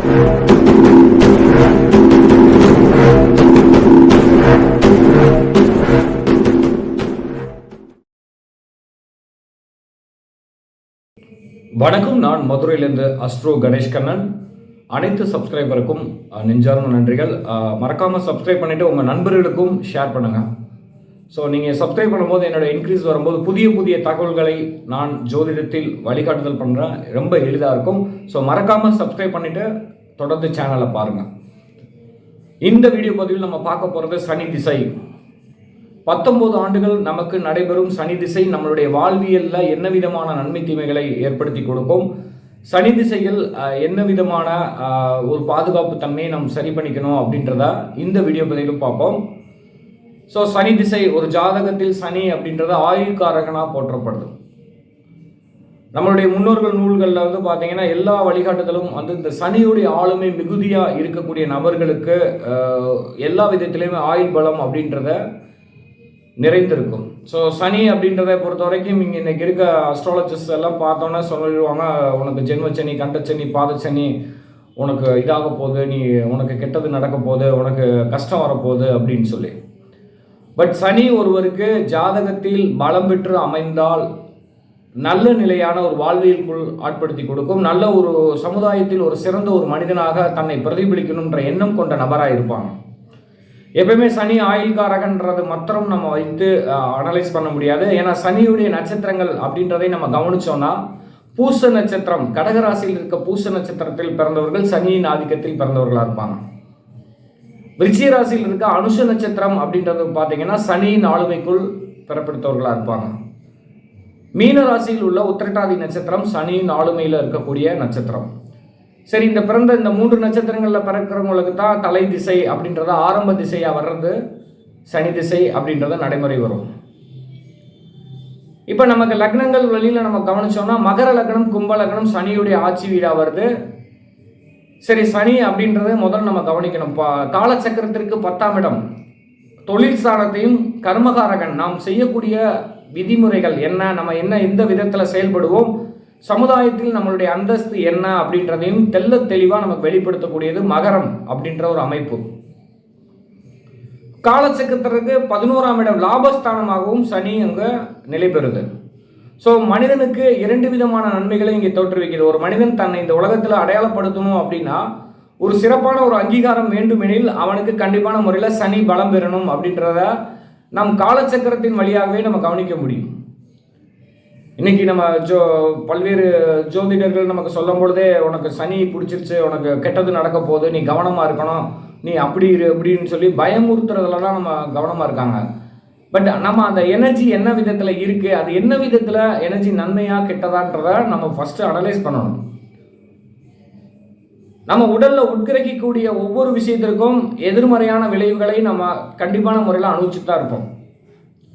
வணக்கம் நான் மதுரையிலிருந்து அஸ்ட்ரோ கணேஷ் கண்ணன். அனைத்து சப்ஸ்கிரைபருக்கும் நெஞ்சார்ந்த நன்றிகள். மறக்காமல் சப்ஸ்கிரைப் பண்ணிவிட்டு உங்கள் நண்பர்களுக்கும் ஷேர் பண்ணுங்கள் ஸோ நீங்கள் சப்ஸ்கிரைப் பண்ணும்போது என்னோடய இன்க்ரீஸ் வரும்போது புதிய புதிய தகவல்களை நான் ஜோதிடத்தில் வழிகாட்டுதல் பண்ணுறேன் ரொம்ப எளிதாக இருக்கும். ஸோ மறக்காமல் சப்ஸ்கிரைப் பண்ணிவிட்டு தொடர்ந்து சேனலை பாருங்கள் இந்த வீடியோ பதிவில் நம்ம பார்க்க போகிறது சனி திசை. பத்தொன்பது ஆண்டுகள் நமக்கு நடைபெறும் சனி திசை நம்மளுடைய வாழ்வியலில் என்ன விதமான நன்மை தீமைகளை ஏற்படுத்தி கொடுக்கும்? சனி திசையில் என்ன விதமான ஒரு பாதுகாப்பு தன்மையை நாம் சரி பண்ணிக்கணும் அப்படின்றத இந்த வீடியோ பதிலும் பார்ப்போம். ஸோ சனி திசை ஒரு ஜாதகத்தில் சனி அப்படின்றது ஆயுள்காரகனாக போற்றப்படுது. நம்மளுடைய முன்னோர்கள் நூல்களில் வந்து பார்த்தீங்கன்னா எல்லா வழிகாட்டுதலும் வந்து இந்த சனியுடைய ஆளுமை மிகுதியாக இருக்கக்கூடிய நபர்களுக்கு எல்லா விதத்திலையுமே ஆயுள் பலம் அப்படின்றத நிறைந்திருக்கும். ஸோ சனி அப்படின்றத பொறுத்த வரைக்கும் இங்கே இன்னைக்கு இருக்க அஸ்ட்ராலஜிஸ்ட் எல்லாம் பார்த்தோன்னே சொல்லிடுவாங்க உனக்கு ஜென்மச்சனி கண்டச்சனி பாதச்சனி உனக்கு இதாக போகுது நீ உனக்கு கெட்டது நடக்க போகுது உனக்கு கஷ்டம் வரப்போகுது அப்படின்னு சொல்லி. பட் சனி ஒருவருக்கு ஜாதகத்தில் பலம் பெற்று அமைந்தால் நல்ல நிலையான ஒரு வாழ்வியலுக்குள் ஆட்படுத்தி கொடுக்கும். நல்ல ஒரு சமுதாயத்தில் ஒரு சிறந்த ஒரு மனிதனாக தன்னை பிரதிபலிக்கணுன்ற எண்ணம் கொண்ட நபராக இருப்பாங்க எப்பயுமே சனி ஆயுள்காரகன்றது மாத்திரம் நம்ம வைத்து அனலைஸ் பண்ண முடியாது. ஏன்னா சனியுடைய நட்சத்திரங்கள் அப்படின்றதை நம்ம கவனிச்சோம்னா பூச நட்சத்திரம் கடகராசியில் இருக்க பூச நட்சத்திரத்தில் பிறந்தவர்கள் சனியின் ஆதிக்கத்தில் பிறந்தவர்களாக இருப்பாங்க. விருச்சிக ராசியில் இருக்க அனுஷ நட்சத்திரம் அப்படின்றது பார்த்தீங்கன்னா சனியின் ஆளுமைக்குள் பிறப்பிடுத்தவர்களாக இருப்பாங்க. மீன ராசியில் உள்ள உத்திரட்டாதி நட்சத்திரம் சனியின் ஆளுமையில் இருக்கக்கூடிய நட்சத்திரம். சரி இந்த பிறந்த இந்த மூன்று நட்சத்திரங்களில் பிறக்கிறவங்களுக்கு தான் தலை திசை அப்படின்றத ஆரம்ப திசையாக வர்றது சனி திசை அப்படின்றத நடைமுறை வரும். இப்போ நமக்கு லக்னங்கள் வழியில் நம்ம கவனிச்சோம்னா மகர லக்னம் கும்ப லக்னம் சனியுடைய ஆட்சி வீடாக வருது. சரி சனி அப்படின்றத முதல்ல நம்ம கவனிக்கணும். பா காலச்சக்கரத்திற்கு பத்தாம் இடம். தொழில் ஸ்தானத்தையும் கர்மகாரகன். நாம் செய்யக்கூடிய விதிமுறைகள் என்ன? நம்ம என்ன எந்த விதத்தில் செயல்படுவோம்? சமுதாயத்தில் நம்மளுடைய அந்தஸ்து என்ன அப்படின்றதையும் தெல்ல தெளிவாக நமக்கு வெளிப்படுத்தக்கூடியது மகரம் அப்படின்ற ஒரு அமைப்பு. காலச்சக்கரத்திற்கு பதினோராம் இடம். லாபஸ்தானமாகவும் சனி அங்கே நிலை பெறுது. ஸோ மனிதனுக்கு இரண்டு விதமான நன்மைகளை இங்கே தோற்றுவிக்கிறது. ஒரு மனிதன் தன்னை இந்த உலகத்தில் அடையாளப்படுத்தணும் அப்படின்னா ஒரு சிறப்பான ஒரு அங்கீகாரம் வேண்டுமெனில் அவனுக்கு கண்டிப்பான முறையில் சனி பலம் பெறணும் அப்படின்றத நம் காலச்சக்கரத்தின் வழியாகவே நம்ம கவனிக்க முடியும். இன்னைக்கு நம்ம ஜோ பல்வேறு ஜோதிடர்கள் நமக்கு சொல்லும் பொழுதே உனக்கு சனி பிடிச்சிருச்சு உனக்கு கெட்டது நடக்க போகுது நீ கவனமாக இருக்கணும் நீ அப்படி இரு அப்படின்னு சொல்லி பயமுறுத்துறதுலலாம் நம்ம கவனமாக இருக்காங்க. பட் நம்ம அந்த எனர்ஜி என்ன விதத்தில் இருக்குது அது என்ன விதத்தில் எனர்ஜி நன்மையாக கெட்டதான்றத நம்ம ஃபஸ்ட்டு அனலைஸ் பண்ணணும். நம்ம உடலில் உட்கிரகிக்கக்கூடிய ஒவ்வொரு விஷயத்திற்கும் எதிர்மறையான விளைவுகளை நம்ம கண்டிப்பான முறையில் அனுபவிச்சுட்டு தான் இருப்போம்.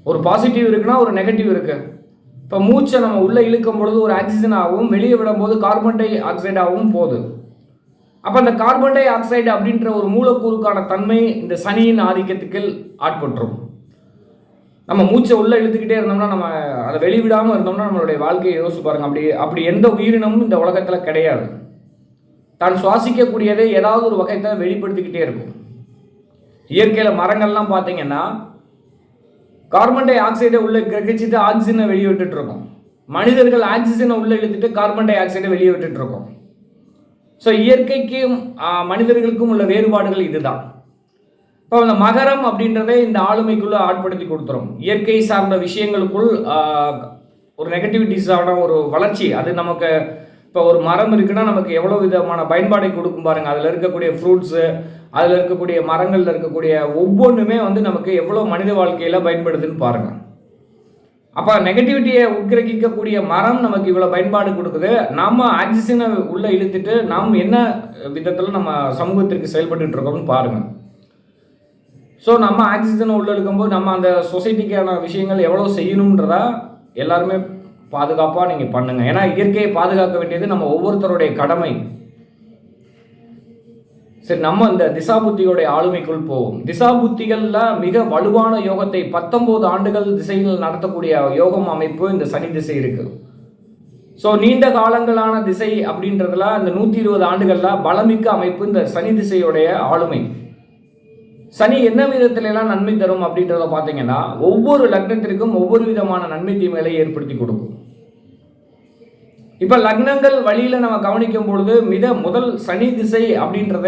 ஒரு பாசிட்டிவ் இருக்குன்னா ஒரு நெகட்டிவ் இருக்குது இப்போ மூச்சை நம்ம உள்ளே இழுக்கும் பொழுது ஒரு ஆக்சிஜனாகவும் வெளியே விடும்போது கார்பன் டை ஆக்சைடாகவும் போகுது. அப்போ அந்த கார்பன் டை ஆக்சைடு அப்படின்ற ஒரு மூலக்கூறுக்கான தன்மை இந்த சனியின் ஆதிக்கத்துக்கு ஆட்பட்டுரும். நம்ம மூச்சை உள்ளே இழுத்துக்கிட்டே இருந்தோம்னா நம்ம அதை வெளிவிடாமல் இருந்தோம்னா நம்மளுடைய வாழ்க்கையை யோசிச்சு பாருங்க. அப்படி அப்படி எந்த உயிரினமும் இந்த உலகத்தில் கிடையாது. தான் சுவாசிக்கக்கூடியதை ஏதாவது ஒரு வகையத்தை வெளிப்படுத்திக்கிட்டே இருக்கும். இயற்கையில் மரங்கள்லாம் பார்த்தீங்கன்னா கார்பன் டை ஆக்சைடை உள்ளே கிரகிச்சிட்டு ஆக்சிஜனை வெளியே விட்டுட்டு இருக்கோம். மனிதர்கள் ஆக்சிஜனை உள்ள இழுத்துட்டு கார்பன் டை ஆக்சைடை வெளியே விட்டுட்டு இருக்கோம். ஸோ இயற்கைக்கும் மனிதர்களுக்கும் உள்ள வேறுபாடுகள் இதுதான். இப்போ இந்த மகரம் அப்படின்றதே இந்த ஆளுமைக்குள்ள ஆட்படுத்தி கொடுத்துரும். இயற்கை சார்ந்த விஷயங்களுக்குள் ஒரு நெகட்டிவிட்டிஸான ஒரு வளர்ச்சி. அது நமக்கு இப்போ ஒரு மரம் இருக்குன்னா நமக்கு எவ்வளோ விதமான பயன்பாடை கொடுக்கும் பாருங்க. அதில் இருக்கக்கூடிய ஃப்ரூட்ஸு அதில் இருக்கக்கூடிய மரங்களில் இருக்கக்கூடிய ஒவ்வொன்றுமே வந்து நமக்கு எவ்வளோ மனித வாழ்க்கையில் பயன்படுதுன்னு பாருங்க. அப்போ நெகட்டிவிட்டியை உட்கிரகிக்கக்கூடிய மரம் நமக்கு இவ்வளோ பயன்பாடு கொடுக்குது. நாம் ஆக்சிஜனை உள்ளே இழுத்துட்டு நாம் என்ன விதத்தில் நம்ம சமூகத்திற்கு செயல்பட்டுட்டு இருக்கோம்னு பாருங்கள் ஸோ நம்ம ஆக்சிஜனை உள்ளே இழுக்கும்போது நம்ம அந்த சொசைட்டிக்கான விஷயங்கள் எவ்வளோ செய்யணுன்றதா எல்லாருமே பாதுகாப்பாக நீங்கள் பண்ணுங்கள் ஏன்னா இயற்கையை பாதுகாக்க வேண்டியது நம்ம ஒவ்வொருத்தருடைய கடமை. சரி நம்ம இந்த திசாபுத்தியோடைய ஆளுமைக்குள் போவோம். திசாபுத்திகள்ல மிக வலுவான யோகத்தை பத்தொம்போது ஆண்டுகள் திசையில் நடத்தக்கூடிய யோகம் அமைப்பு இந்த சனி திசை இருக்கு. ஸோ நீண்ட காலங்களான திசை அப்படின்றதுல அந்த நூற்றி இருபது ஆண்டுகளில் பலமிக்க அமைப்பு இந்த சனி திசையுடைய ஆளுமை. சனி என்ன விதத்துல எல்லாம் நன்மை தரும் அப்படின்றத பார்த்தீங்கன்னா ஒவ்வொரு லக்னத்திற்கும் ஒவ்வொரு விதமான நன்மை தீமைகளை ஏற்படுத்தி கொடுக்கும். இப்போ லக்னங்கள் வழியில் நம்ம கவனிக்கும் பொழுது மித முதல் சனி திசை அப்படின்றத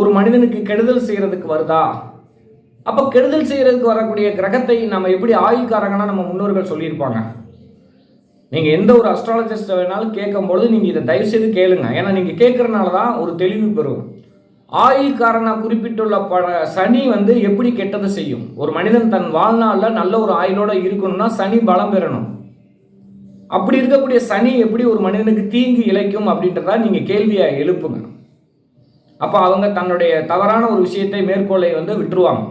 ஒரு மனிதனுக்கு கெடுதல் செய்கிறதுக்கு வருதா? அப்போ கெடுதல் செய்கிறதுக்கு வரக்கூடிய கிரகத்தை நம்ம எப்படி ஆயுள்காரங்கன்னா நம்ம முன்னோர்கள் சொல்லியிருப்பாங்க? நீங்கள் எந்த ஒரு அஸ்ட்ராலஜிஸ்ட் வேணாலும் கேட்கும்பொழுது நீங்கள் இதை தயவுசெய்து கேளுங்க. ஏன்னா நீங்கள் கேட்குறனால தான் ஒரு தெளிவு பெறும். ஆயுள்காரனா குறிப்பிட்டுள்ள ப சனி வந்து எப்படி கெட்டதை செய்யும்? ஒரு மனிதன் தன் வாழ்நாளில் நல்ல ஒரு ஆயுளோட இருக்கணும்னா சனி பலம் பெறணும். அப்படி இருக்கக்கூடிய சனி எப்படி ஒரு மனிதனுக்கு தீங்கு இழைக்கும் அப்படின்றத நீங்கள் கேள்வியை எழுப்புங்க. அப்போ அவங்க தன்னுடைய தவறான ஒரு விஷயத்தை மேற்கோளை வந்து விட்டுருவாங்க.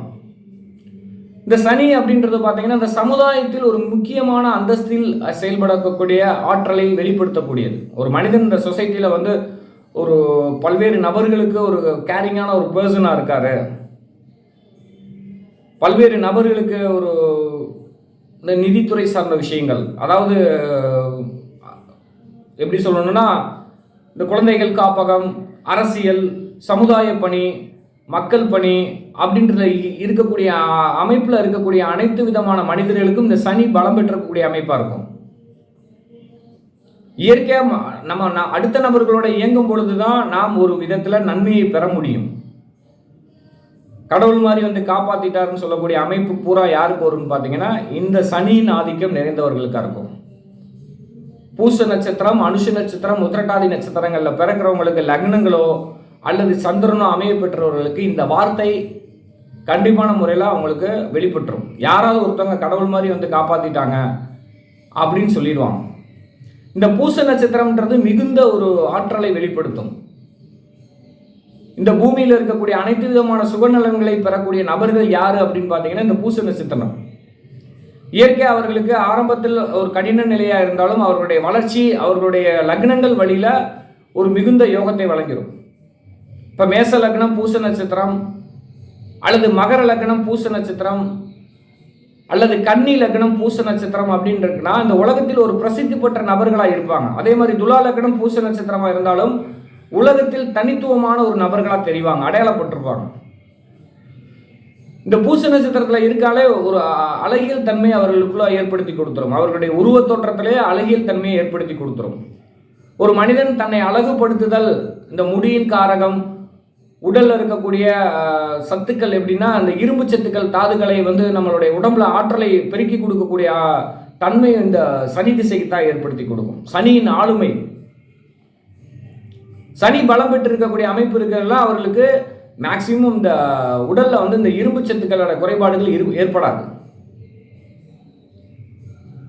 இந்த சனி அப்படின்றது பார்த்தீங்கன்னா இந்த சமுதாயத்தில் ஒரு முக்கியமான அந்தஸ்தில் செயல்படக்கூடிய ஆற்றலை வெளிப்படுத்தக்கூடியது. ஒரு மனிதன் இந்த சொசைட்டியில் வந்து ஒரு பல்வேறு நபர்களுக்கு ஒரு கேரிங்கான ஒரு பர்சனாக இருக்காரு. பல்வேறு நபர்களுக்கு ஒரு இந்த நிதித்துறை சார்ந்த விஷயங்கள் அதாவது எப்படி சொல்லணும்னா இந்த குழந்தைகள் காப்பகம் அரசியல் சமுதாய பணி மக்கள் பணி அப்படின்றத இருக்கக்கூடிய அமைப்பில் இருக்கக்கூடிய அனைத்து விதமான மனிதர்களுக்கும் இந்த சனி பலம் பெற்றக்கூடிய அமைப்பாக இருக்கும். இயற்கையாக நம்ம அடுத்த நபர்களோட இயங்கும் பொழுது தான் நாம் ஒரு விதத்தில் நன்மையை பெற முடியும். கடவுள் மாதிரி வந்து காப்பாற்றிட்டாருன்னு சொல்லக்கூடிய அமைப்பு பூரா யாருக்கு வரும்னு பார்த்தீங்கன்னா இந்த சனியின் ஆதிக்கம் நிறைந்தவர்களுக்காக இருக்கும். பூச நட்சத்திரம் அனுஷ நட்சத்திரம் உத்திரட்டாதி நட்சத்திரங்களில் பிறக்கிறவங்களுக்கு லக்னங்களோ அல்லது சந்திரனோ அமைய பெற்றவர்களுக்கு இந்த வார்த்தை கண்டிப்பான முறையில் அவங்களுக்கு வெளிப்பட்டுரும். யாராவது ஒருத்தவங்க கடவுள் மாதிரி வந்து காப்பாற்றிட்டாங்க அப்படின்னு சொல்லிடுவாங்க. இந்த பூச நட்சத்திரம்ன்றது மிகுந்த ஒரு ஆற்றலை வெளிப்படுத்தும். இந்த பூமியில் இருக்கக்கூடிய அனைத்து விதமான சுகநலன்களை பெறக்கூடிய நபர்கள் யார் அப்படின்னு பார்த்தீங்கன்னா இந்த பூச நட்சத்திரம். இயற்கை அவர்களுக்கு ஆரம்பத்தில் ஒரு கடின நிலையாக இருந்தாலும் அவர்களுடைய வளர்ச்சி அவர்களுடைய லக்னங்கள் வழியில் ஒரு மிகுந்த யோகத்தை வழங்கிடும் இப்போ மேச லக்னம் பூச நட்சத்திரம் அல்லது மகர லக்னம் பூச நட்சத்திரம் அல்லது கன்னி லக்னம் பூச நட்சத்திரம் அப்படின்னு இருக்குன்னா இந்த உலகத்தில் ஒரு பிரசித்தி பெற்ற நபர்களாக இருப்பாங்க. அதே மாதிரி துலா லக்னம் பூச நட்சத்திரமாக இருந்தாலும் உலகத்தில் தனித்துவமான ஒரு நபர்களாக தெரிவாங்க அடையாளப்பட்டிருப்பாங்க. இந்த பூச நட்சத்திரத்தில் இருக்காலே ஒரு அழகியல் தன்மை அவர்களுக்குள்ள ஏற்படுத்தி கொடுத்துரும். அவர்களுடைய உருவ தோற்றத்திலே அழகியல் தன்மையை ஏற்படுத்தி கொடுத்துரும். ஒரு மனிதன் தன்னை அழகுபடுத்துதல் இந்த முடியின் காரகம் உடலில் இருக்கக்கூடிய சத்துக்கள் எப்படின்னா அந்த இரும்பு சத்துக்கள் தாதுகளை வந்து நம்மளுடைய உடம்புல ஆற்றலை பெருக்கி கொடுக்கக்கூடிய தன்மை இந்த சனி திசைக்கு தான் ஏற்படுத்தி கொடுக்கும். சனியின் ஆளுமை. சனி பலம் பெற்று இருக்கக்கூடிய அமைப்பு இருக்கிறதுலாம் அவர்களுக்கு மேக்சிமம் இந்த உடலில் வந்து இந்த இரும்பு சத்துக்களோட குறைபாடுகள் இரு ஏற்படாது.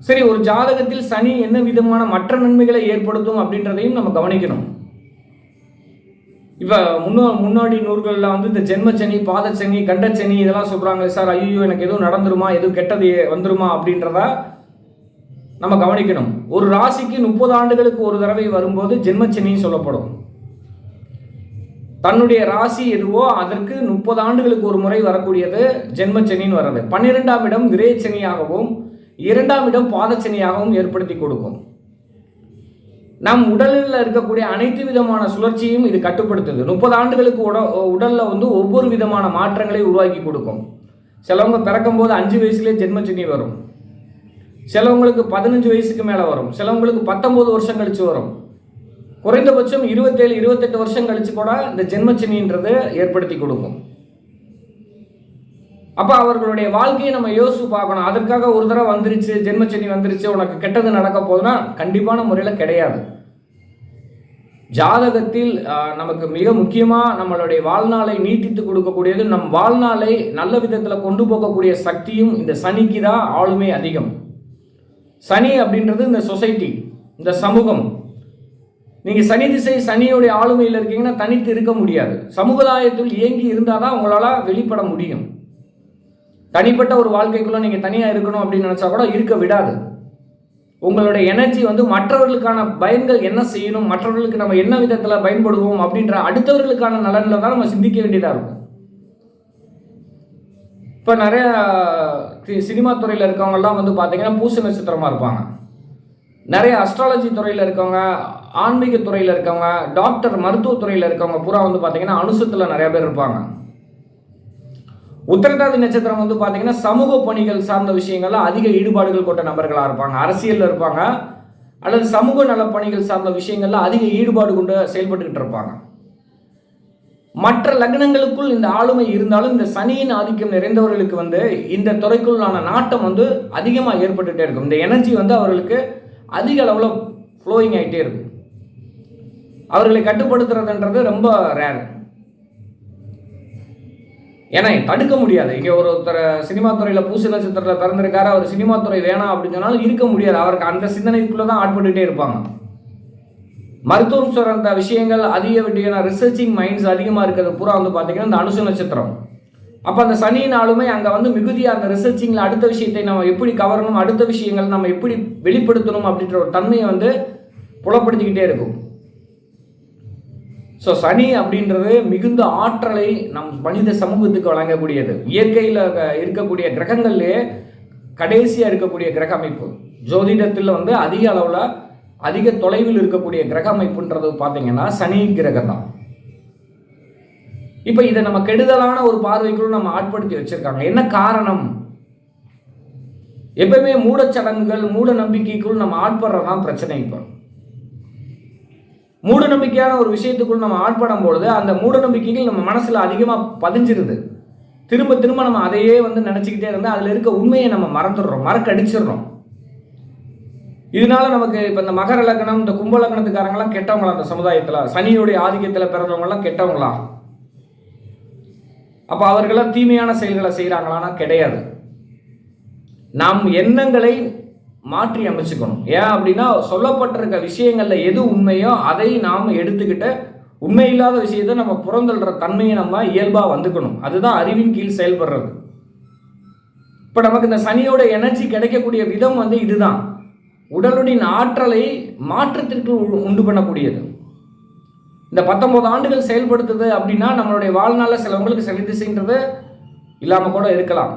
சரி ஒரு ஜாதகத்தில் சனி என்ன விதமான மற்ற நன்மைகளை ஏற்படுத்தும் அப்படின்றதையும் நம்ம கவனிக்கணும். இப்போ முன்னோ முன்னாடி நூல்களில் வந்து இந்த ஜென்மச்சனி பாதச்சனி கண்டச்சனி இதெல்லாம் சொல்கிறாங்க சார் ஐயோ எனக்கு எதுவும் நடந்துருமா எதுவும் கெட்டது வந்துருமா அப்படின்றத நம்ம கவனிக்கணும். ஒரு ராசிக்கு முப்பது ஆண்டுகளுக்கு ஒரு தடவை வரும்போது ஜென்மச்சனின்னு சொல்லப்படும். தன்னுடைய ராசி எதுவோ அதற்கு முப்பது ஆண்டுகளுக்கு ஒரு முறை வரக்கூடியது ஜென்மச்சனின்னு வர்றது. பன்னிரெண்டாம் இடம் கிரேச்சனியாகவும் இரண்டாம் இடம் பாதச்சனியாகவும் ஏற்படுத்தி கொடுக்கும். நம் உடலில் இருக்கக்கூடிய அனைத்து விதமான சுழற்சியும் இது கட்டுப்படுத்துது. முப்பது ஆண்டுகளுக்கு உட உடலில் வந்து ஒவ்வொரு விதமான மாற்றங்களை உருவாக்கி கொடுக்கும். சிலவங்க பிறக்கும்போது அஞ்சு வயசுலேயே ஜென்மச்சனி வரும். சிலவங்களுக்கு பதினஞ்சு வயசுக்கு மேலே வரும். சிலவங்களுக்கு பத்தொம்போது வருஷம் கழிச்சு வரும். குறைந்தபட்சம் இருபத்தேழு இருபத்தெட்டு வருஷம் கழிச்சு கூட இந்த ஜென்மச்சினின்றது ஏற்படுத்தி கொடுக்கும். அப்போ அவர்களுடைய வாழ்க்கையை நம்ம யோசிச்சு பார்க்கணும். அதற்காக ஒரு தடவை வந்துருச்சு ஜென்மச்சனி வந்துருச்சு உனக்கு கெட்டது நடக்க போதுன்னா கண்டிப்பான முறையில் கிடையாது. ஜாதகத்தில் நமக்கு மிக முக்கியமாக நம்மளுடைய வாழ்நாளை நீட்டித்து கொடுக்கக்கூடியது நம் வாழ்நாளை நல்ல விதத்தில் கொண்டு போகக்கூடிய சக்தியும் இந்த சனிக்கு தான் ஆளுமை அதிகம். சனி அப்படின்றது இந்த சொசைட்டி இந்த சமூகம். நீங்கள் சனி திசை சனியுடைய ஆளுமையில் இருக்கீங்கன்னா தனித்து இருக்க முடியாது. சமுதாயத்தில் இயங்கி இருந்தால் தான் உங்களால் வெளிப்பட முடியும். தனிப்பட்ட ஒரு வாழ்க்கைக்குள்ள நீங்கள் தனியாக இருக்கணும் அப்படின்னு நினச்சா கூட இருக்க விடாது. உங்களுடைய எனர்ஜி வந்து மற்றவர்களுக்கான பயன்கள் என்ன செய்யணும் மற்றவர்களுக்கு நம்ம என்ன விதத்தில் பயன்படுவோம் அப்படின்ற அடுத்தவர்களுக்கான நலனில் தான் நம்ம சிந்திக்க வேண்டியதாக இருக்கும். இப்போ நிறைய சினிமா துறையில் இருக்கவங்கலாம் வந்து பார்த்தீங்கன்னா பூச நட்சத்திரமாக இருப்பாங்க. நிறைய அஸ்ட்ராலஜி துறையில் இருக்கவங்க ஆன்மீக துறையில் இருக்கவங்க டாக்டர் மருத்துவத்துறையில் இருக்கவங்க பூரா வந்து பார்த்தீங்கன்னா அனுசத்தில் நிறைய பேர் இருப்பாங்க. உத்திரட்டாதி நட்சத்திரம் வந்து பார்த்தீங்கன்னா சமூக பணிகள் சார்ந்த விஷயங்கள்ல அதிக ஈடுபாடுகள் கொண்ட நபர்களாக இருப்பாங்க. அரசியலில் இருப்பாங்க. அல்லது சமூக நல பணிகள் சார்ந்த விஷயங்கள்ல அதிக ஈடுபாடு கொண்டு செயல்பட்டுக்கிட்டு இருப்பாங்க. மற்ற லக்னங்களுக்குள் இந்த ஆளுமை இருந்தாலும் இந்த சனியின் ஆதிக்கம் நிறைந்தவர்களுக்கு வந்து இந்த துறைக்குள்ளான நாட்டம் வந்து அதிகமாக ஏற்பட்டுகிட்டே இருக்கும். இந்த எனர்ஜி வந்து அவர்களுக்கு அதிக அளவில் ஃப்ளோயிங் ஆகிட்டே இருக்கும். அவர்களை கட்டுப்படுத்துறதுன்றது ரொம்ப ரேர் ஏன்னா தடுக்க முடியாது. இங்கே ஒரு ஒருத்தர் சினிமா துறையில் பூசி நட்சத்திரத்தில் பிறந்திருக்காரு அவர் சினிமா துறை வேணாம் அப்படின்னு சொன்னாலும் இருக்க முடியாது. அவருக்கு அந்த சிந்தனைக்குள்ளே தான் ஆட்பட்டுகிட்டே இருப்பாங்க. மருத்துவம் சார்ந்த விஷயங்கள் அதிக விட்டியான ரிசர்ச்சிங் மைண்ட்ஸ் அதிகமாக இருக்கிறது பூரா வந்து பார்த்தீங்கன்னா இந்த அனுசு நட்சத்திரம் அப்போ அந்த சனியினாலுமே அங்கே வந்து மிகுதியாக அந்த ரிசர்ச்சிங்கில் அடுத்த விஷயத்தை நம்ம எப்படி கவரணும் அடுத்த விஷயங்கள் நம்ம எப்படி வெளிப்படுத்தணும் அப்படின்ற ஒரு தன்மையை வந்து புலப்படுத்திக்கிட்டே இருக்கும். ஸோ சனி அப்படின்றது மிகுந்த ஆற்றலை நம் மனித சமூகத்துக்கு வழங்கக்கூடியது. இயற்கையில் இருக்கக்கூடிய கிரகங்கள்லேயே கடைசியாக இருக்கக்கூடிய கிரக அமைப்பு. ஜோதிடத்தில் வந்து அதிக அளவில் அதிக தொலைவில் இருக்கக்கூடிய கிரக அமைப்புன்றது பார்த்தீங்கன்னா சனி கிரகம் தான் இப்போ இதை நம்ம கெடுதலான ஒரு பார்வைக்குள்ள நம்ம ஆட்படுத்தி வச்சுருக்காங்க. என்ன காரணம்? எப்பவுமே மூடச்சடங்குகள் மூட நம்பிக்கைக்குள் நம்ம ஆட்படுறதான் பிரச்சனை இப்போ. மூட நம்பிக்கையான ஒரு விஷயத்துக்குள் நம்ம ஆட்படும் பொழுது அந்த மூட நம்பிக்கைகள் நம்ம மனசில் அதிகமாக பதிஞ்சிருது. திரும்ப திரும்ப நம்ம அதையே வந்து நினச்சிக்கிட்டே இருந்தால் அதில் இருக்க உண்மையை நம்ம மறந்துடுறோம் மறக்கடிச்சிடுறோம். இதனால நமக்கு இப்போ இந்த மகர லக்னம் இந்த கும்ப லக்னத்துக்காரங்களாம் கெட்டவங்களா அந்த சமுதாயத்தில்? சனியுடைய ஆதிக்கத்தில் பிறந்தவங்களாம் கெட்டவங்களா? அப்போ அவர்களாம் தீமையான செயல்களை செய்கிறாங்களான்னா கிடையாது. நாம் எண்ணங்களை மாற்றி அமைச்சுக்கணும். ஏன் அப்படின்னா சொல்லப்பட்டிருக்க விஷயங்களில் எது உண்மையோ அதை நாம் எடுத்துக்கிட்டு உண்மை இல்லாத விஷயத்தை நம்ம புறந்தள்ளுற தன்மையை நம்ம இயல்பாக வந்துக்கணும். அதுதான் அறிவின் கீழ் செயல்படுறது. இப்போ நமக்கு இந்த சனியோட எனர்ஜி கிடைக்கக்கூடிய விதம் வந்து இதுதான். உடலுடன் ஆற்றலை மாற்றத்திற்கு உண்டு பண்ணக்கூடியது. இந்த பத்தொன்பது ஆண்டுகள் செயல்படுத்துது அப்படின்னா நம்மளுடைய வாழ்நாளில் சிலவங்களுக்கு சனி திசைன்றது இல்லாமல் கூட இருக்கலாம்.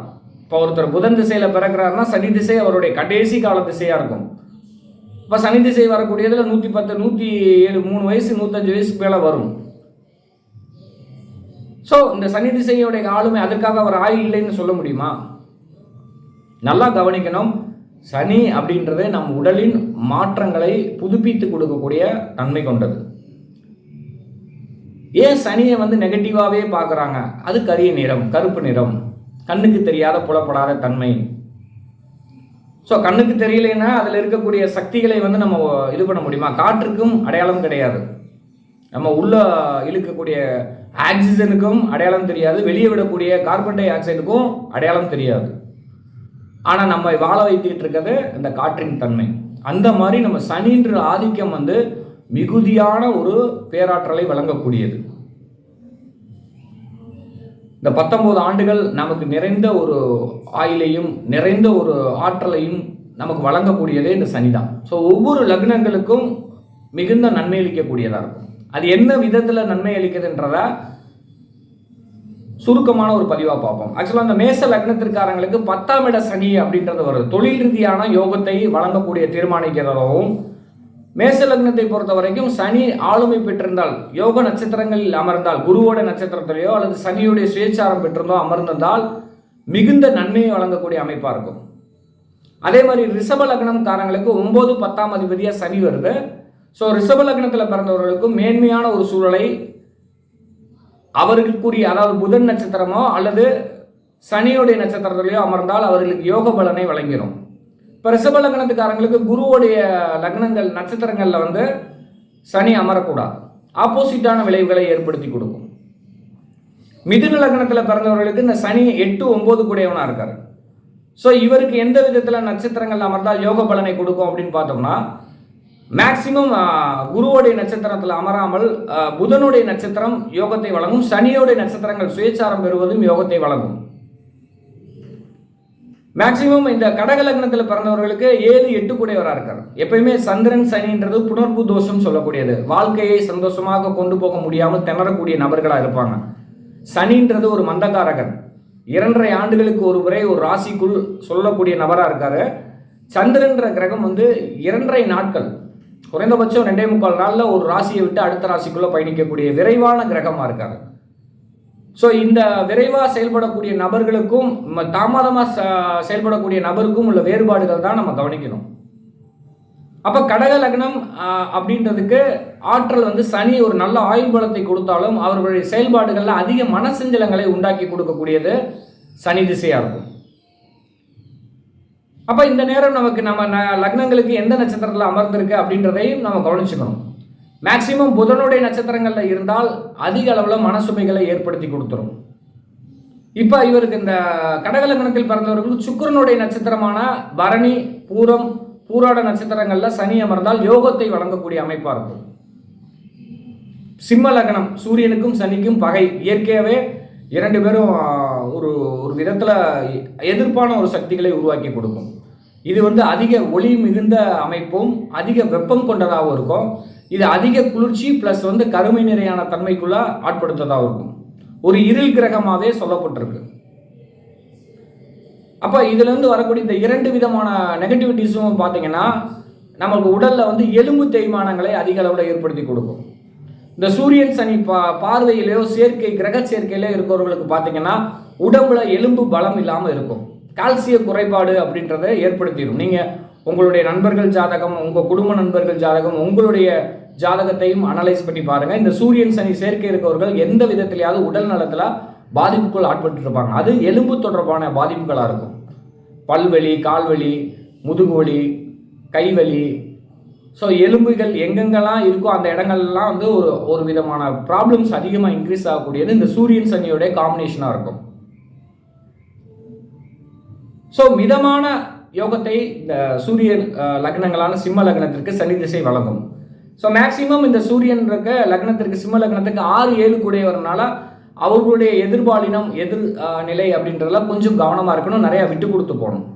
இப்போ ஒருத்தர் புதன் திசையில் பிறக்கிறாருன்னா சனி திசை அவருடைய கடைசி கால திசையாக இருக்கும். இப்போ சனி திசை வரக்கூடியதில் நூற்றி பத்து நூற்றி ஏழு மூணு வயசு நூற்றஞ்சு வயசுக்கு மேலே வரும். ஸோ இந்த சனி திசையோடைய ஆளுமை அதற்காக அவர் ஆயுள் இல்லைன்னு சொல்ல முடியுமா? நல்லா கவனிக்கணும். சனி அப்படின்றது நம் உடலின் மாற்றங்களை புதுப்பித்து கொடுக்கக்கூடிய தன்மை கொண்டது. ஏன் சனியை வந்து நெகட்டிவாகவே பார்க்குறாங்க? அது கரிய நிறம் கருப்பு நிறம். கண்ணுக்கு தெரியாத புலப்படாத தன்மை. ஸோ கண்ணுக்கு தெரியலைன்னா அதில் இருக்கக்கூடிய சக்திகளை வந்து நம்ம இது பண்ண முடியுமா? காற்றுக்கும் அடையாளம் கிடையாது. நம்ம உள்ள இழுக்கக்கூடிய ஆக்சிஜனுக்கும் அடையாளம் தெரியாது. வெளியே விடக்கூடிய கார்பன் டை ஆக்சைடுக்கும் அடையாளம் தெரியாது. ஆனால் நம்ம வாழ வைத்துக்கிட்டு இருக்கிறது அந்த காற்றின் தன்மை. அந்த மாதிரி நம்ம சனின்ற ஆதிக்கம் வந்து மிகுதியான ஒரு பேராற்றலை வழங்கக்கூடியது. இந்த பத்தொம்போது ஆண்டுகள் நமக்கு நிறைந்த ஒரு ஆயிலையும் நிறைந்த ஒரு ஆற்றலையும் நமக்கு வழங்கக்கூடியதே இந்த சனி தான் ஸோ ஒவ்வொரு லக்னங்களுக்கும் மிகுந்த நன்மை அளிக்கக்கூடியதாக இருக்கும். அது என்ன விதத்தில் நன்மை அளிக்குதுன்றதா சுருக்கமான ஒரு பதிவாக பார்ப்போம். ஆக்சுவலாக அந்த மேச லக்னத்திற்காரங்களுக்கு பத்தாம் இட சனி அப்படின்றது வருது. தொழில் ரீதியான யோகத்தை வழங்கக்கூடிய தீர்மானிக்கிறதாகவும் மேச லக்னத்தை பொறுத்த வரைக்கும் சனி ஆளுமை பெற்றிருந்தால் யோக நட்சத்திரங்களில் அமர்ந்தால் குருவோட நட்சத்திரத்திலேயோ அல்லது சனியுடைய சுயச்சாரம் பெற்றிருந்தோ அமர்ந்திருந்தால் மிகுந்த நன்மையை வழங்கக்கூடிய அமைப்பாக இருக்கும். அதே மாதிரி ரிஷப லக்னம்காரங்களுக்கு ஒன்பது பத்தாம் அதிபதியாக சனி வருது. ஸோ ரிஷப லக்னத்தில் பிறந்தவர்களுக்கும் மேன்மையான ஒரு சூழலை அவர்களுக்குரிய அதாவது புதன் நட்சத்திரமோ அல்லது சனியுடைய நட்சத்திரத்திலேயோ அமர்ந்தால் அவர்களுக்கு யோக பலனை வழங்கிடும் இப்போ லக்னத்துக்காரங்களுக்கு குருவோடைய லக்னங்கள் நட்சத்திரங்களில் வந்து சனி அமரக்கூடாது. ஆப்போசிட்டான விளைவுகளை ஏற்படுத்தி கொடுக்கும். மிதுன லக்னத்தில் பிறந்தவர்களுக்கு இந்த சனி எட்டு ஒம்பது கூடையவனாக இருக்கார். ஸோ இவருக்கு எந்த விதத்தில் நட்சத்திரங்கள் அமர்ந்தால் யோக பலனை கொடுக்கும் அப்படின்னு பார்த்தோம்னா மேக்சிமம் குருவோடைய நட்சத்திரத்தில் அமராமல் புதனுடைய நட்சத்திரம் யோகத்தை வழங்கும் சனியோடைய நட்சத்திரங்கள் சுயச்சாரம் பெறுவதும் யோகத்தை வழங்கும். மேக்சிமம் இந்த கடக லக்னத்தில் பிறந்தவர்களுக்கு ஏழு எட்டு கூடையவராக இருக்கார். எப்பயுமே சந்திரன் சனின்றது புணர்வு தோஷம் சொல்லக்கூடியது. வாழ்க்கையை சந்தோஷமாக கொண்டு போக முடியாமல் திணறக்கூடிய நபர்களாக இருப்பாங்க. சனின்றது ஒரு மந்தகாரகன் இரண்டரை ஆண்டுகளுக்கு ஒரு முறை ஒரு ராசிக்குள் சொல்லக்கூடிய நபராக இருக்காரு. சந்திரன்ற கிரகம் வந்து இரண்டரை நாட்கள். குறைந்தபட்சம் ரெண்டே முக்கால் நாளில் ஒரு ராசியை விட்டு அடுத்த ராசிக்குள்ளே பயணிக்கக்கூடிய விரைவான கிரகமாக இருக்காரு. ஸோ இந்த விரைவாக செயல்படக்கூடிய நபர்களுக்கும் தாமதமாக செயல்படக்கூடிய நபருக்கும் உள்ள வேறுபாடுகள் தான் நம்ம கவனிக்கணும். அப்போ கடக லக்னம் அப்படின்றதுக்கு ஆற்றல் வந்து சனி ஒரு நல்ல ஆயுள் பலத்தை கொடுத்தாலும் அவர்களுடைய செயல்பாடுகளில் அதிக மனசஞ்சலங்களை உண்டாக்கி கொடுக்கக்கூடியது சனி திசையாக இருக்கும். அப்போ இந்த நேரம் நமக்கு நம்ம ந லக்னங்களுக்கு எந்த நட்சத்திரத்தில் அமர்ந்திருக்கு அப்படின்றதையும் நம்ம கவனிச்சுக்கணும். மேக்சிமம் புதனுடைய நட்சத்திரங்களில் இருந்தால் அதிக அளவில் மனசுமைகளை ஏற்படுத்தி கொடுத்துரும். இப்போ இவருக்கு இந்த கடகலக்கணத்தில் பிறந்தவர்களுக்கு சுக்கரனுடைய நட்சத்திரமான பரணி பூரம் பூராட நட்சத்திரங்களில் சனி அமர்ந்தால் யோகத்தை வழங்கக்கூடிய அமைப்பாக இருக்கும். சிம்ம லக்னம் சூரியனுக்கும் சனிக்கும் பகை. இயற்கையாகவே இரண்டு பேரும் ஒரு ஒரு விதத்தில் எதிர்ப்பான ஒரு சக்திகளை உருவாக்கி கொடுக்கும். இது வந்து அதிக ஒளி மிகுந்த அமைப்பும் அதிக வெப்பம் கொண்டதாகவும் இருக்கும். இது அதிக குளிர்ச்சி ப்ளஸ் வந்து கருமை நிறையான தன்மைக்குள்ள ஆட்படுத்ததாக இருக்கும். ஒரு இருள் கிரகமாகவே சொல்லப்பட்டிருக்கு. அப்போ இதுலேருந்து வரக்கூடிய இந்த இரண்டு விதமான நெகட்டிவிட்டிஸும் பார்த்தீங்கன்னா நமக்கு உடலில் வந்து எலும்பு தேய்மானங்களை அதிக அளவில் ஏற்படுத்தி கொடுக்கும். இந்த சூரியன் சனி பா பார்வையிலேயோ சேர்க்கை கிரக சேர்க்கையிலேயோ இருக்கிறவர்களுக்கு பார்த்தீங்கன்னா உடம்புல எலும்பு பலம் இல்லாமல் இருக்கும். கால்சிய குறைபாடு அப்படின்றத ஏற்படுத்திடும். நீங்கள் உங்களுடைய நண்பர்கள் ஜாதகம் உங்கள் குடும்ப நண்பர்கள் ஜாதகம் உங்களுடைய ஜாதகத்தையும் அனலைஸ் பண்ணி பாருங்கள் இந்த சூரியன் சனி சேர்க்கை இருக்கவர்கள் எந்த விதத்திலேயாவது உடல் நலத்தில் பாதிப்புக்குள் ஆட்பட்டு இருப்பாங்க அது எலும்பு தொடர்பான பாதிப்புகளாக இருக்கும். பல்வலி கால்வலி முதுகுவலி கைவலி. ஸோ எலும்புகள் எங்கெங்கெல்லாம் இருக்கோ அந்த இடங்கள்லாம் வந்து ஒரு ஒரு விதமான ப்ராப்ளம்ஸ் அதிகமாக இன்க்ரீஸ் ஆகக்கூடியது இந்த சூரியன் சனியோடைய காம்பினேஷனாக இருக்கும். ஸோ மிதமான யோகத்தை இந்த சூரிய லக்னங்களான சிம்ம லக்னத்திற்கு சனி திசை வழங்கும். ஸோ மேக்சிமம் இந்த சூரியன் இருக்க லக்னத்திற்கு சிம்ம லக்னத்துக்கு ஆறு ஏழு கூடியவர்னால அவர்களுடைய எதிர்பாலினம் எதிர் நிலை அப்படின்றதுல கொஞ்சம் கவனமாக இருக்கணும். நிறையா விட்டு கொடுத்து போகணும்.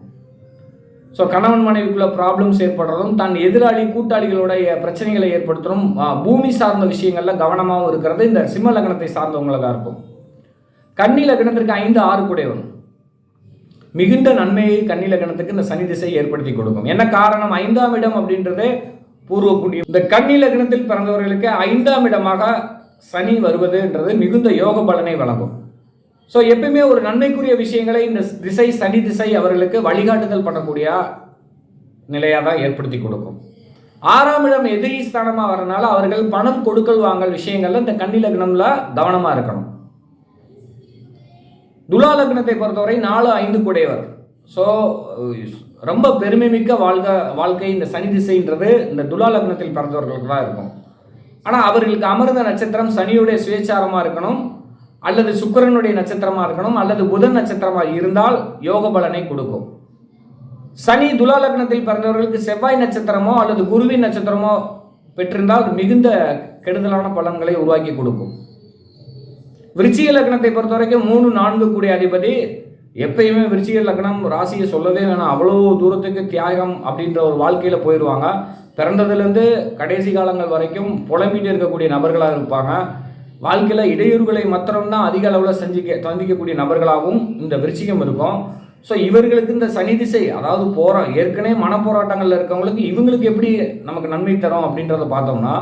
ஸோ கணவன் மனைவிக்குள்ள ப்ராப்ளம்ஸ் ஏற்படுறதும் தன் எதிராளி கூட்டாளிகளுடைய பிரச்சனைகளை ஏற்படுத்தும் பூமி சார்ந்த விஷயங்களில் கவனமாகவும் இருக்கிறது. இந்த சிம்ம லக்னத்தை சார்ந்தவங்களாக இருக்கும். கன்னி லக்னத்திற்கு ஐந்து ஆறு கூடையவன் மிகுந்த நன்மையை கன்னி லக்னத்துக்கு இந்த சனி திசை ஏற்படுத்தி கொடுக்கும். என்ன காரணம்? ஐந்தாம் இடம் அப்படின்றது பூர்வக்கூடிய இந்த கன்னி லக்னத்தில் பிறந்தவர்களுக்கு ஐந்தாம் இடமாக சனி வருவதுன்றது மிகுந்த யோக பலனை வழங்கும். ஸோ எப்பயுமே ஒரு நன்மைக்குரிய விஷயங்களை இந்த திசை சனி திசை அவர்களுக்கு வழிகாட்டுதல் பண்ணக்கூடிய நிலையாக தான் ஏற்படுத்தி கொடுக்கும். ஆறாம் இடம் எதிரி ஸ்தானமாக வரனால அவர்கள் பணம் கொடுக்கல் வாங்கல் விஷயங்கள்ல இந்த கன்னி லக்னம்ல கவனமாக இருக்கணும். துலா லக்னத்தை பொறுத்தவரை நாலு ஐந்து கூடையவர். ஸோ ரொம்ப பெருமை மிக்க வாழ்க வாழ்க்கை இந்த சனி திசைன்றது இந்த துலா லக்னத்தில் பிறந்தவர்களுக்கு தான் இருக்கும். ஆனால் அவர்களுக்கு அமர்ந்த நட்சத்திரம் சனியுடைய சுயச்சாரமாக இருக்கணும் அல்லது சுக்கரனுடைய நட்சத்திரமாக இருக்கணும் அல்லது புதன் நட்சத்திரமாக இருந்தால் யோக பலனை கொடுக்கும். சனி துலா லக்னத்தில் பிறந்தவர்களுக்கு செவ்வாய் நட்சத்திரமோ அல்லது குருவின் நட்சத்திரமோ பெற்றிருந்தால் மிகுந்த கெடுதலான பலன்களை உருவாக்கி கொடுக்கும். விருச்சிக லக்னத்தை பொறுத்த வரைக்கும் மூணு நான்கு கூடிய அதிபதி எப்பயுமே விருச்சிக லக்னம் ராசியை சொல்லவே வேணாம். அவ்வளோ தூரத்துக்கு தியாகம் அப்படின்ற ஒரு வாழ்க்கையில் போயிடுவாங்க. பிறந்ததுலேருந்து கடைசி காலங்கள் வரைக்கும் புலம்பிட்டு இருக்கக்கூடிய நபர்களாக இருப்பாங்க. வாழ்க்கையில் இடையூறுகளை மாத்திரம்தான் அதிக அளவில் செஞ்சிக்க சந்திக்கக்கூடிய நபர்களாகவும் இந்த விருச்சிகம் இருக்கும். ஸோ இவர்களுக்கு இந்த சனி திசை அதாவது போகிறோம் ஏற்கனவே மனப்போராட்டங்களில் இருக்கவங்களுக்கு இவங்களுக்கு எப்படி நமக்கு நன்மை தரும் அப்படின்றத பார்த்தோம்னா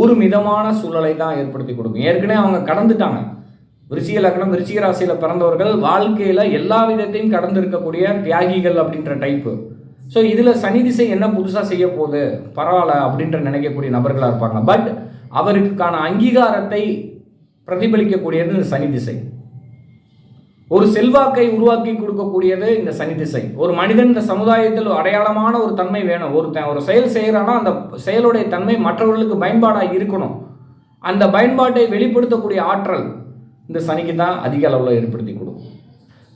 ஒரு மிதமான சூழலை தான் ஏற்படுத்தி கொடுக்கும். ஏற்கனவே அவங்க கடந்துட்டாங்க. விருச்சிக லக்னம் விருச்சிக ராசியில் பிறந்தவர்கள் வாழ்க்கையில் எல்லா விதத்தையும் கடந்து இருக்கக்கூடிய தியாகிகள் அப்படின்ற டைப்பு ஸோ இதில் சனி திசை என்ன புதுசாக செய்ய போகுது? பரவாயில்ல அப்படின்ற நினைக்கக்கூடிய நபர்களாக இருப்பாங்க. பட் அவருக்கான அங்கீகாரத்தை பிரதிபலிக்கக்கூடியது இந்த சனி திசை. ஒரு செல்வாக்கை உருவாக்கி கொடுக்கக்கூடியது இந்த சனி திசை. ஒரு மனிதன் இந்த சமுதாயத்தில் அடையாளமான ஒரு தன்மை வேணும். ஒரு ஒரு செயல் செய்கிறானா அந்த செயலுடைய தன்மை மற்றவர்களுக்கு பயன்பாடாக இருக்கணும். அந்த பயன்பாட்டை வெளிப்படுத்தக்கூடிய ஆற்றல் இந்த சனிக்கு தான் அதிக அளவில் ஏற்படுத்தி கொடுக்கும்.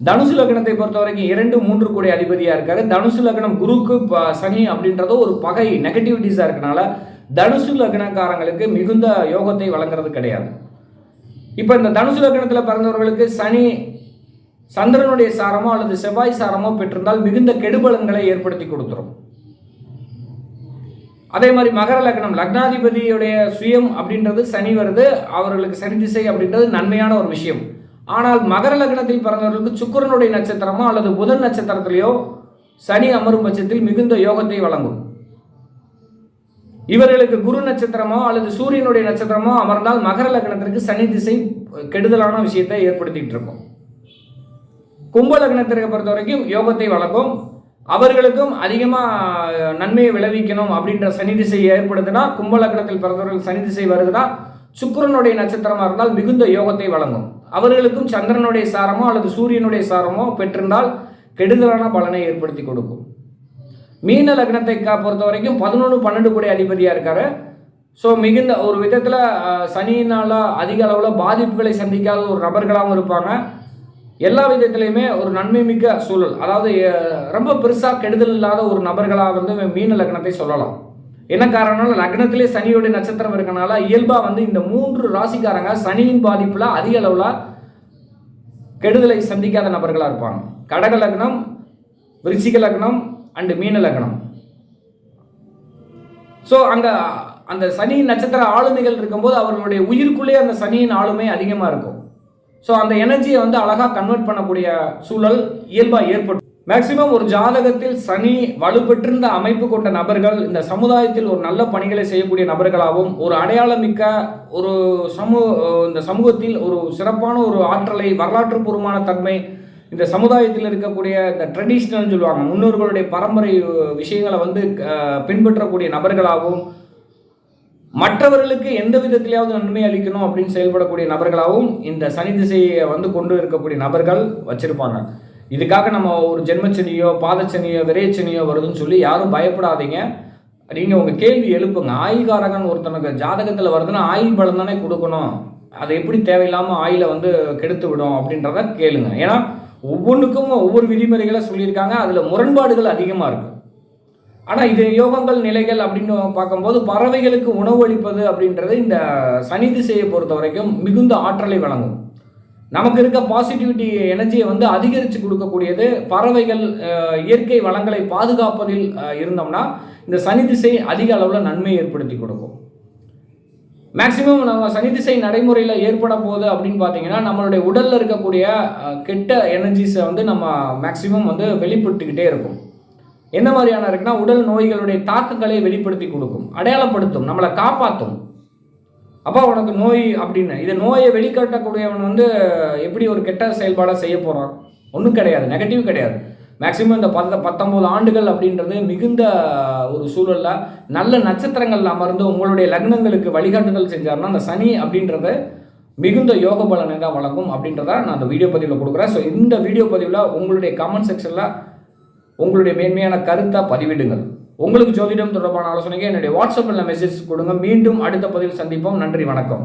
தனுசு லக்னத்தை பொறுத்த வரைக்கும் இரண்டு மூன்று கோடி அதிபதியாக இருக்காரு. தனுசு லக்னம் குருக்கு சனி அப்படின்றத ஒரு பகை நெகட்டிவிட்டிஸாக இருக்கனால தனுசு லக்னக்காரங்களுக்கு மிகுந்த யோகத்தை வழங்குறது கிடையாது. இப்போ இந்த தனுசு லக்னத்தில் பிறந்தவர்களுக்கு சனி சந்திரனுடைய சாரமோ அல்லது செவ்வாய் சாரமோ பெற்றிருந்தால் மிகுந்த கெடுபலன்களை ஏற்படுத்தி கொடுத்துரும். அதே மாதிரி மகர லக்னம் லக்னாதிபதியுடைய சுயம் அப்படின்றது சனி வருது அவர்களுக்கு சனி திசை அப்படின்றது நன்மையான ஒரு விஷயம். ஆனால் மகர லக்னத்தில் பிறந்தவர்களுக்கு சுக்கரனுடைய நட்சத்திரமோ அல்லது புதன் நட்சத்திரத்திலேயோ சனி அமரும் பட்சத்தில் மிகுந்த யோகத்தை வழங்கும். இவர்களுக்கு குரு நட்சத்திரமோ அல்லது சூரியனுடைய நட்சத்திரமோ அமர்ந்தால் மகர லக்னத்திற்கு சனி திசை கெடுதலான விஷயத்தை ஏற்படுத்திட்டு இருக்கும். கும்ப லக்னத்திற்கு பொறுத்த வரைக்கும் யோகத்தை வழங்கும். அவர்களுக்கும் அதிகமாக நன்மையை விளைவிக்கணும் அப்படின்ற சனி திசை ஏற்படுதுன்னா கும்பலக்னத்தில் பிறந்தவர்கள் சனி திசை வருதுன்னா சுக்கிரனுடைய நட்சத்திரமாக இருந்தால் மிகுந்த யோகத்தை வழங்கும். அவர்களுக்கும் சந்திரனுடைய சாரமோ அல்லது சூரியனுடைய சாரமோ பெற்றிருந்தால் கெடுதலான பலனை ஏற்படுத்தி கொடுக்கும். மீன லக்னத்தை கா- பொறுத்த வரைக்கும் பதினொன்று பன்னெண்டு கோடி அதிபதியாக இருக்காரு. ஸோ மிகுந்த ஒரு விதத்தில் சனியினால் அதிக அளவில் பாதிப்புகளை சந்திக்காத ஒரு நபர்களாகவும் இருப்பாங்க. எல்லா விதத்துலையுமே ஒரு நன்மை மிக்க சூழல். அதாவது ரொம்ப பெருசாக கெடுதல் இல்லாத ஒரு நபர்களாக வந்து மீன லக்னத்தை சொல்லலாம். என்ன காரணம்னா லக்னத்திலே சனியுடைய நட்சத்திரம் இருக்கனால இயல்பாக வந்து இந்த மூன்று ராசிக்காரங்க சனியின் பாதிப்பில் அதிக அளவில் கெடுதலை சந்திக்காத நபர்களாக இருப்பாங்க. கடக லக்னம் விருச்சிக லக்னம் அண்டு மீன லக்னம். ஸோ அங்கே அந்த சனியின் நட்சத்திர ஆளுமைகள் இருக்கும்போது அவர்களுடைய உயிருக்குள்ளே அந்த சனியின் ஆளுமை அதிகமாக இருக்கும். ஸோ அந்த எனர்ஜியை வந்து அழகாக கன்வெர்ட் பண்ணக்கூடிய சூழல் இயல்பாக ஏற்படும். மேக்சிமம் ஒரு ஜாதகத்தில் சனி வலுப்பெற்றிருந்த அமைப்பு கொண்ட நபர்கள் இந்த சமுதாயத்தில் ஒரு நல்ல பணிகளை செய்யக்கூடிய நபர்களாகவும் ஒரு அடையாளமிக்க ஒரு சமூ இந்த சமூகத்தில் ஒரு சிறப்பான ஒரு ஆற்றலை வரலாற்று பூர்வமான தன்மை இந்த சமுதாயத்தில் இருக்கக்கூடிய இந்த ட்ரெடிஷ்னல்னு சொல்லுவாங்க முன்னோர்களுடைய பரம்பரை விஷயங்களை வந்து பின்பற்றக்கூடிய நபர்களாகவும் மற்றவர்களுக்கு எந்த விதத்திலேயாவது நன்மை அளிக்கணும் அப்படின்னு செயல்படக்கூடிய நபர்களாகவும் இந்த சனி திசையை வந்து கொண்டு இருக்கக்கூடிய நபர்கள் வச்சிருப்பாங்க. இதுக்காக நம்ம ஒரு ஜென்மச்சனியோ பாதச்சனியோ விரைச்சனியோ வருதுன்னு சொல்லி யாரும் பயப்படாதீங்க. நீங்கள் உங்கள் கேள்வி எழுப்புங்க. ஆயுள்காரகன் ஒருத்தனுக்கு ஜாதகத்தில் வருதுன்னா ஆயுள் பலம் தானே கொடுக்கணும். அதை எப்படி தேவையில்லாமல் ஆயிலை வந்து கெடுத்து விடும் அப்படின்றத கேளுங்க. ஏன்னா ஒவ்வொன்றுக்கும் ஒவ்வொரு விதிமுறைகளை சொல்லியிருக்காங்க. அதில் முரண்பாடுகள் அதிகமாக இருக்குது ஆனால் இது யோகங்கள் நிலைகள் அப்படின்னு பார்க்கும்போது பறவைகளுக்கு உணவு அளிப்பது அப்படின்றது இந்த சனி திசையை பொறுத்த வரைக்கும் மிகுந்த ஆற்றலை வழங்கும். நமக்கு இருக்க பாசிட்டிவிட்டி எனர்ஜியை வந்து அதிகரித்து கொடுக்கக்கூடியது பறவைகள் இயற்கை வளங்களை பாதுகாப்பதில் இருந்தோம்னா இந்த சனி திசை அதிக அளவில் நன்மை ஏற்படுத்தி கொடுக்கும். மேக்சிமம் நம்ம சனி திசை நடைமுறையில் ஏற்பட போகுது அப்படின்னு பார்த்தீங்கன்னா நம்மளுடைய உடலில் இருக்கக்கூடிய கெட்ட எனர்ஜிஸை வந்து நம்ம மேக்சிமம் வந்து வெளிப்பட்டுக்கிட்டே இருக்கும். என்ன மாதிரியான இருக்குன்னா உடல் நோய்களுடைய தாக்கங்களை வெளிப்படுத்தி கொடுக்கும் அடையாளப்படுத்தும் நம்மளை காப்பாற்றும் அப்பா உனக்கு நோய் அப்படின்னு இது நோயை வெளிக்காட்டக்கூடியவன் வந்து எப்படி ஒரு கெட்ட செயல்பாடாக செய்ய போகிறான் ஒன்றும் கிடையாது நெகட்டிவ் கிடையாது. மேக்சிமம் இந்த பத்த பத்தொம்போது ஆண்டுகள் அப்படின்றது மிகுந்த ஒரு சூழலில் நல்ல நட்சத்திரங்கள் அமர்ந்து உங்களுடைய லக்னங்களுக்கு வழிகாட்டுதல் செஞ்சாருன்னா அந்த சனி அப்படின்றது மிகுந்த யோக பலனை தான் வழங்கும் அப்படின்றத நான் அந்த வீடியோ பதிவில் கொடுக்குறேன். ஸோ இந்த வீடியோ பதிவில் உங்களுடைய கமெண்ட் செக்ஷனில் உங்களுடைய மேன்மையான கருத்தை பதிவிடுங்கள். உங்களுக்கு ஜோதிடம் தொடர்பான ஆலோசனைக்கு என்னுடைய வாட்ஸ்அப்பில் மெசேஜ் கொடுங்க. மீண்டும் அடுத்த பதிவில் சந்திப்போம். நன்றி வணக்கம்.